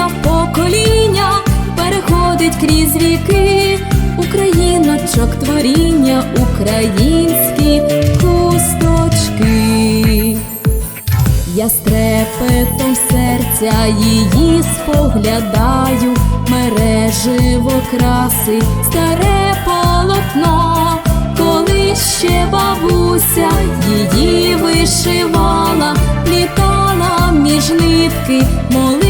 покоління в покоління переходить крізь віки, Україночок творіння, українські хусточки. Я з серця її споглядаю, мереживо краси, старе полотно, коли ще бабуся її вишивала, плітала між нитки, молитви